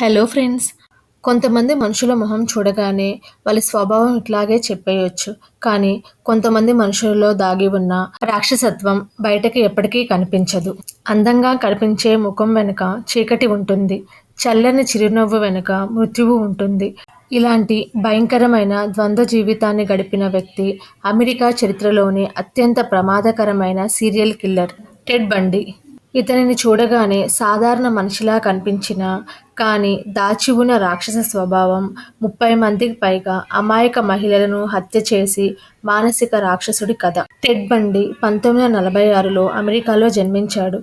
Hello friends. కొంతమంది మనుషుల మొహం చూడగానే వాళ్ళ స్వభావం ఇట్లాగే చెప్పేయొచ్చు. కానీ కొంతమంది మనుషులలో దాగి ఉన్న రాక్షసత్వం బయటకి ఎప్పటికీ కనిపించదు. అందంగా కనిపించే ముఖం వెనుక చీకటి ఉంటుంది. చల్లని చిరునవ్వు వెనుక మృత్యువు ఉంటుంది. ఇలాంటి భయంకరమైన ద్వంద్వ జీవితాన్ని గడిపిన వ్యక్తి అమెరికా చరిత్రలోని అత్యంత ప్రమాదకరమైన సీరియల్ కిల్లర్ టెడ్ బండి. ఇతనిని చూడగానే సాధారణ మనిషిలా కనిపించినా కానీ దాచి ఉన్న రాక్షస స్వభావం ముప్పై మందికి పైగా అమాయక మహిళలను హత్య చేసి మానసిక రాక్షసుడి కథ. టెడ్ బండి పంతొమ్మిది వందల నలభై ఆరులో అమెరికాలో జన్మించాడు.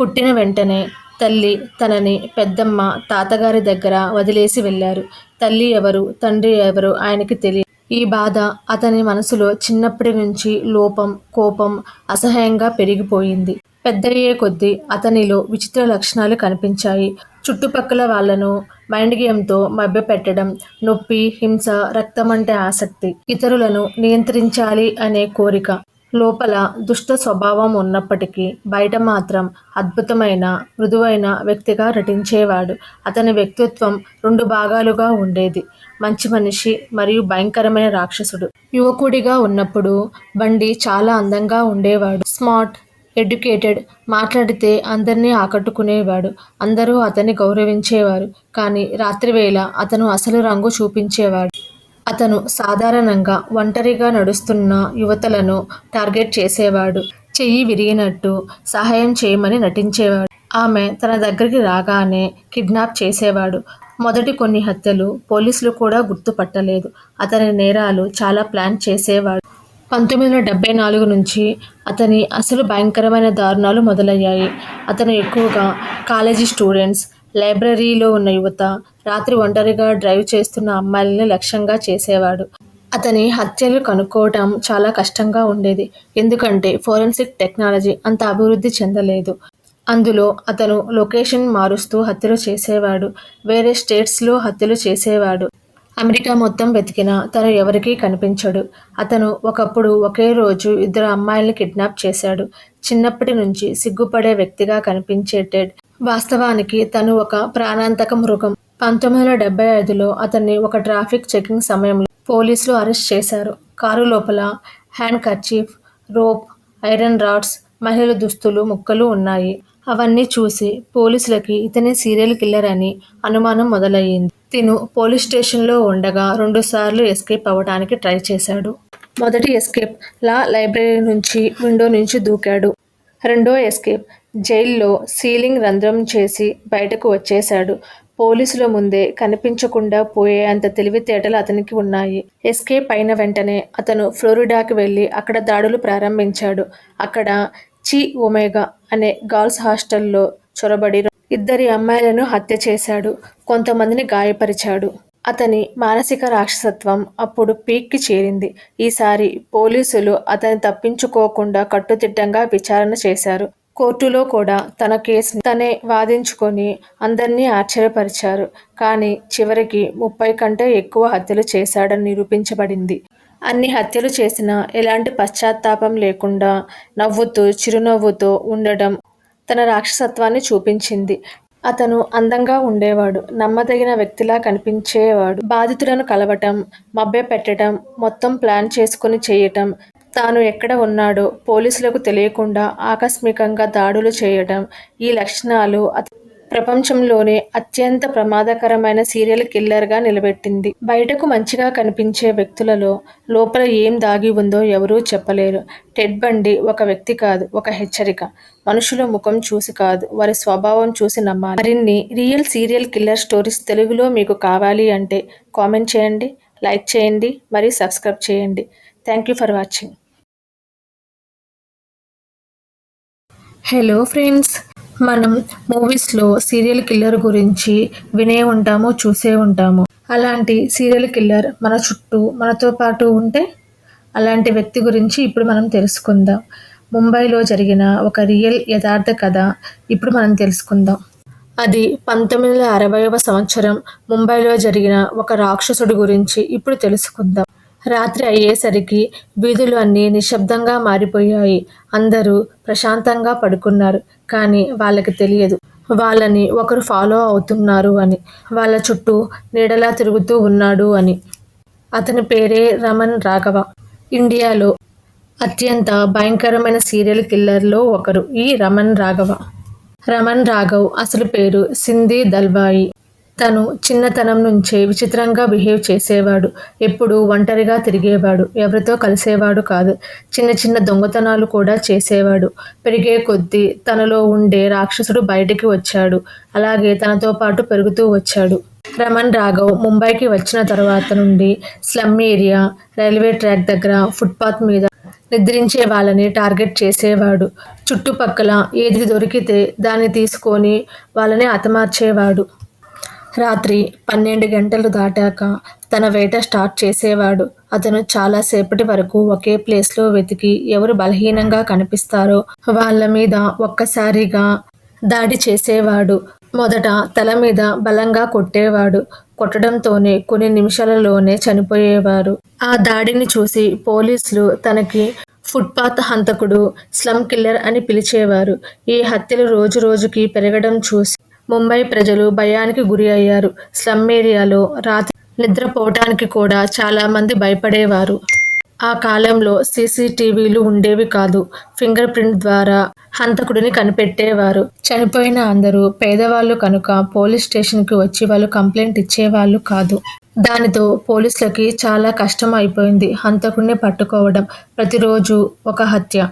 పుట్టిన వెంటనే తల్లి తనని పెద్దమ్మ తాతగారి దగ్గర వదిలేసి వెళ్ళారు. తల్లి ఎవరు తండ్రి ఎవరు ఆయనకి తెలియదు. ఈ బాధ అతని మనసులో చిన్నప్పటి నుంచి లోపం కోపం అసహ్యంగా పెరిగిపోయింది. పెద్దయ్యే కొద్దీ అతనిలో విచిత్ర లక్షణాలు కనిపించాయి. చుట్టుపక్కల వాళ్ళను మైండ్ గేమ్తో మభ్యపెట్టడం నొప్పి హింస రక్తం అంటే ఆసక్తి ఇతరులను నియంత్రించాలి అనే కోరిక. లోపల దుష్ట స్వభావం ఉన్నప్పటికీ బయట మాత్రం అద్భుతమైన మృదువైన వ్యక్తిగా నటించేవాడు. అతని వ్యక్తిత్వం రెండు భాగాలుగా ఉండేది. మంచి మనిషి మరియు భయంకరమైన రాక్షసుడు. యువకుడిగా ఉన్నప్పుడు బండి చాలా అందంగా ఉండేవాడు. స్మార్ట్ ఎడ్యుకేటెడ్ మాట్లాడితే అందరినీ ఆకట్టుకునేవాడు. అందరూ అతన్ని గౌరవించేవారు. కానీ రాత్రివేళ అతను అసలు రంగు చూపించేవాడు. అతను సాధారణంగా ఒంటరిగా నడుస్తున్న యువతలను టార్గెట్ చేసేవాడు. చెయ్యి విరిగినట్టు సహాయం చేయమని నటించేవాడు. ఆమె తన దగ్గరికి రాగానే కిడ్నాప్ చేసేవాడు. మొదటి కొన్ని హత్యలు పోలీసులు కూడా గుర్తుపట్టలేదు. అతని నేరాలు చాలా ప్లాన్ చేసేవాడు. పంతొమ్మిది వందల డెబ్బై నాలుగు నుంచి అతని అసలు భయంకరమైన దారుణాలు మొదలయ్యాయి. అతను ఎక్కువగా కాలేజీ స్టూడెంట్స్ లైబ్రరీలో ఉన్న యువత రాత్రి ఒంటరిగా డ్రైవ్ చేస్తున్న అమ్మాయిల్ని లక్ష్యంగా చేసేవాడు. అతని హత్యలు కనుక్కోవటం చాలా కష్టంగా ఉండేది. ఎందుకంటే ఫోరెన్సిక్ టెక్నాలజీ అంత అభివృద్ధి చెందలేదు. అందులో అతను లొకేషన్ మారుస్తూ హత్యలు చేసేవాడు. వేరే స్టేట్స్లో హత్యలు చేసేవాడు. అమెరికా మొత్తం వెతికినా తను ఎవరికీ కనిపించడు. అతను ఒకప్పుడు ఒకే రోజు ఇద్దరు అమ్మాయిల్ని కిడ్నాప్ చేశాడు. చిన్నప్పటి నుంచి సిగ్గుపడే వ్యక్తిగా కనిపించే టెడ్ వాస్తవానికి తను ఒక ప్రాణాంతక మృగం. పంతొమ్మిది వందల డెబ్బై ఐదులో అతన్ని ఒక ట్రాఫిక్ చెకింగ్ సమయంలో పోలీసులు అరెస్ట్ చేశారు. కారు లోపల hand kerchief rope iron rods మహిళల దుస్తులు ముక్కలు ఉన్నాయి. అవన్నీ చూసి పోలీసులకి ఇతనే సీరియల్ కిల్లర్ అని అనుమానం మొదలయ్యింది. తిను పోలీస్ స్టేషన్లో ఉండగా రెండుసార్లు ఎస్కేప్ అవ్వడానికి ట్రై చేశాడు. మొదటి ఎస్కేప్ లా లైబ్రరీ నుంచి విండో నుంచి దూకాడు. రెండో ఎస్కేప్ జైల్లో సీలింగ్ రంధ్రం చేసి బయటకు వచ్చేశాడు. పోలీసుల ముందే కనిపించకుండా పోయే అంత తెలివితేటలు అతనికి ఉన్నాయి. ఎస్కేప్ అయిన వెంటనే అతను ఫ్లోరిడాకి వెళ్ళి అక్కడ దాడులు ప్రారంభించాడు. అక్కడ చి ఒమేగా అనే గర్ల్స్ హాస్టల్లో చొరబడి ఇద్దరి అమ్మాయిలను హత్య చేశాడు. కొంతమందిని గాయపరిచాడు. అతని మానసిక రాక్షసత్వం అప్పుడు పీక్కి చేరింది. ఈసారి పోలీసులు అతని తప్పించుకోకుండా కట్టుదిట్టంగా విచారణ చేశారు. కోర్టులో కూడా తన కేసుని తనే వాదించుకొని అందరినీ ఆశ్చర్యపరిచారు. కానీ చివరికి ముప్పై కంటే ఎక్కువ హత్యలు చేశాడని నిరూపించబడింది. అన్ని హత్యలు చేసినా ఎలాంటి పశ్చాత్తాపం లేకుండా నవ్వుతూ చిరునవ్వుతో ఉండడం తన రాక్షసత్వాన్ని చూపించింది. అతను అందంగా ఉండేవాడు నమ్మదగిన వ్యక్తిలా కనిపించేవాడు. బాధితులను కలవటం మభ్యపెట్టడం మొత్తం ప్లాన్ చేసుకుని చేయటం తాను ఎక్కడ ఉన్నాడో పోలీసులకు తెలియకుండా ఆకస్మికంగా దాడులు చేయడం ఈ లక్షణాలు ప్రపంచంలోనే అత్యంత ప్రమాదకరమైన సీరియల్ కిల్లర్గా నిలబెట్టింది. బయటకు మంచిగా కనిపించే వ్యక్తులలో లోపల ఏం దాగి ఉందో ఎవరూ చెప్పలేరు. టెడ్ బండి ఒక వ్యక్తి కాదు ఒక హెచ్చరిక. మనుషుల ముఖం చూసి కాదు వారి స్వభావం చూసి నమ్మాలి. మరిన్ని రియల్ సీరియల్ కిల్లర్ స్టోరీస్ తెలుగులో మీకు కావాలి అంటే కామెంట్ చేయండి లైక్ చేయండి మరియు సబ్స్క్రైబ్ చేయండి. Thank you for watching. Hello friends మనం మూవీస్లో సీరియల్ కిల్లర్ గురించి వినే ఉంటాము చూసే ఉంటాము. అలాంటి సీరియల్ కిల్లర్ మన చుట్టూ మనతో పాటు ఉంటే అలాంటి వ్యక్తి గురించి ఇప్పుడు మనం తెలుసుకుందాం. ముంబైలో జరిగిన ఒక రియల్ యథార్థ కథ ఇప్పుడు మనం తెలుసుకుందాం. అది పంతొమ్మిది వందల అరవైవ సంవత్సరం ముంబైలో జరిగిన ఒక రాక్షసుడి గురించి ఇప్పుడు తెలుసుకుందాం. రాత్రి అయ్యేసరికి వీధులు అన్నీ నిశ్శబ్దంగా మారిపోయాయి. అందరూ ప్రశాంతంగా పడుకున్నారు కానీ వాళ్ళకి తెలియదు. వాళ్ళని ఒకరు ఫాలో అవుతున్నారు అని వాళ్ళ చుట్టూ నీడలా తిరుగుతూ ఉన్నాడు అని. అతని పేరే రమణ్ రాఘవ. ఇండియాలో అత్యంత భయంకరమైన సీరియల్ కిల్లర్లో ఒకరు ఈ రమణ్ రాఘవ. రమణ్ రాఘవ్ అసలు పేరు సింధీ దల్వాయి. తను చిన్నతనం నుంచే విచిత్రంగా బిహేవ్ చేసేవాడు. ఎప్పుడు ఒంటరిగా తిరిగేవాడు. ఎవరితో కలిసేవాడు కాదు. చిన్న చిన్న దొంగతనాలు కూడా చేసేవాడు. పెరిగే కొద్దీ తనలో ఉండే రాక్షసుడు బయటికి వచ్చాడు. అలాగే తనతో పాటు పెరుగుతూ వచ్చాడు. రమణ్ రాఘవ్ ముంబైకి వచ్చిన తర్వాత నుండి స్లమ్ ఏరియా రైల్వే ట్రాక్ దగ్గర ఫుట్పాత్ మీద నిద్రించే వాళ్ళని టార్గెట్ చేసేవాడు. చుట్టుపక్కల ఏది దొరికితే దాన్ని తీసుకొని వాళ్ళని హతమార్చేవాడు. రాత్రి పన్నెండు గంటలు దాటాక తన వేట స్టార్ట్ చేసేవాడు. అతను చాలా సేపటి వరకు ఒకే ప్లేస్లో వెతికి ఎవరు బలహీనంగా కనిపిస్తారో వాళ్ళ మీద ఒక్కసారిగా దాడి చేసేవాడు. మొదట తల మీద బలంగా కొట్టేవాడు. కొట్టడంతోనే కొన్ని నిమిషాలలోనే చనిపోయేవారు. ఆ దాడిని చూసి పోలీసులు తనకి ఫుట్పాత్ హంతకుడు స్లమ్ కిల్లర్ అని పిలిచేవారు. ఈ హత్యలు రోజు రోజుకి పెరగడం చూసి ముంబై ప్రజలు భయానికి గురి అయ్యారు. స్లమ్ ఏరియాలో రాత్రి నిద్రపోవటానికి కూడా చాలామంది భయపడేవారు. ఆ కాలంలో సీసీటీవీలు ఉండేవి కాదు. ఫింగర్ ప్రింట్ ద్వారా హంతకుడిని కనిపెట్టేవారు. చనిపోయిన అందరూ పేదవాళ్ళు కనుక పోలీస్ స్టేషన్కి వచ్చి వాళ్ళు కంప్లైంట్ ఇచ్చేవాళ్ళు కాదు. దానితో పోలీసులకి చాలా కష్టం అయిపోయింది హంతకుడిని పట్టుకోవడం. ప్రతిరోజు ఒక హత్య.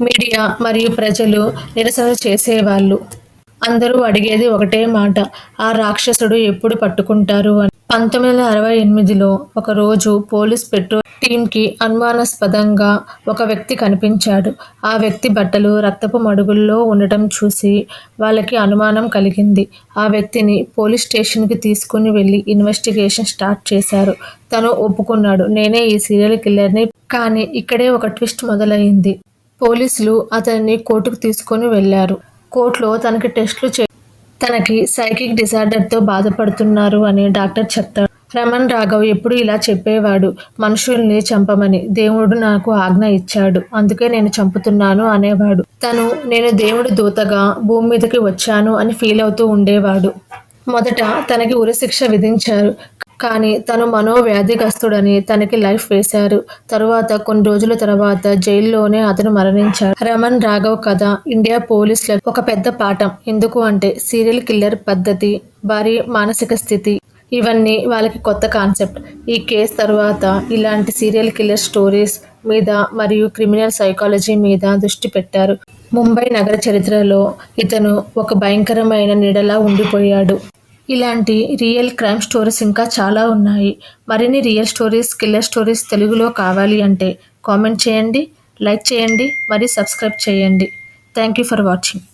మీడియా మరియు ప్రజలు నిరసన చేసేవాళ్ళు. అందరూ అడిగేది ఒకటే మాట ఆ రాక్షసుడు ఎప్పుడు పట్టుకుంటారు? అని. పంతొమ్మిది వందల అరవై ఎనిమిదిలో ఒకరోజు పోలీస్ పెట్రోల్ టీంకి అనుమానాస్పదంగా ఒక వ్యక్తి కనిపించాడు. ఆ వ్యక్తి బట్టలు రక్తపు మడుగుల్లో ఉండటం చూసి వాళ్ళకి అనుమానం కలిగింది. ఆ వ్యక్తిని పోలీస్ స్టేషన్కి తీసుకుని వెళ్ళి ఇన్వెస్టిగేషన్ స్టార్ట్ చేశారు. తను ఒప్పుకున్నాడు నేనే ఈ సీరియల్ కిల్లర్ని కానీ ఇక్కడే ఒక ట్విస్ట్ మొదలైంది. పోలీసులు అతన్ని కోర్టుకు తీసుకొని వెళ్ళారు. కోర్టులో తనకి టెస్టులు చే తనకి సైకిక్ డిజార్డర్తో బాధపడుతున్నారు అని డాక్టర్ చెప్తాడు. రమణ్ రాఘవ్ ఎప్పుడు ఇలా చెప్పేవాడు మనుషుల్ని చంపమని. దేవుడు నాకు ఆజ్ఞ ఇచ్చాడు అందుకే నేను చంపుతున్నాను అనేవాడు. తను నేను దేవుడి దూతగా భూమి మీదకి వచ్చాను అని ఫీల్ అవుతూ ఉండేవాడు. మొదట తనకి ఉరిశిక్ష విధించారు కానీ తను మనోవ్యాధిగ్రస్తుడని తనకి లైఫ్ వేశారు. తరువాత కొన్ని రోజుల తర్వాత జైల్లోనే అతను మరణించాడు. రమణ్ రాఘవ్ కథ ఇండియా పోలీసులకు ఒక పెద్ద పాఠం. ఎందుకు అంటే సీరియల్ కిల్లర్ పద్ధతి వారి మానసిక స్థితి ఇవన్నీ వాళ్ళకి కొత్త కాన్సెప్ట్. ఈ కేసు తర్వాత ఇలాంటి సీరియల్ కిల్లర్ స్టోరీస్ మీద మరియు క్రిమినల్ సైకాలజీ మీద దృష్టి పెట్టారు. ముంబై నగర చరిత్రలో ఇతను ఒక భయంకరమైన నీడలా ఉండిపోయాడు. ఇలాంటి రియల్ క్రైమ్ స్టోరీస్ ఇంకా చాలా ఉన్నాయి. మరిన్ని రియల్ స్టోరీస్ కిల్లర్ స్టోరీస్ తెలుగులో కావాలి అంటే కామెంట్ చేయండి లైక్ చేయండి మరియు సబ్స్క్రైబ్ చేయండి. Thank you for watching.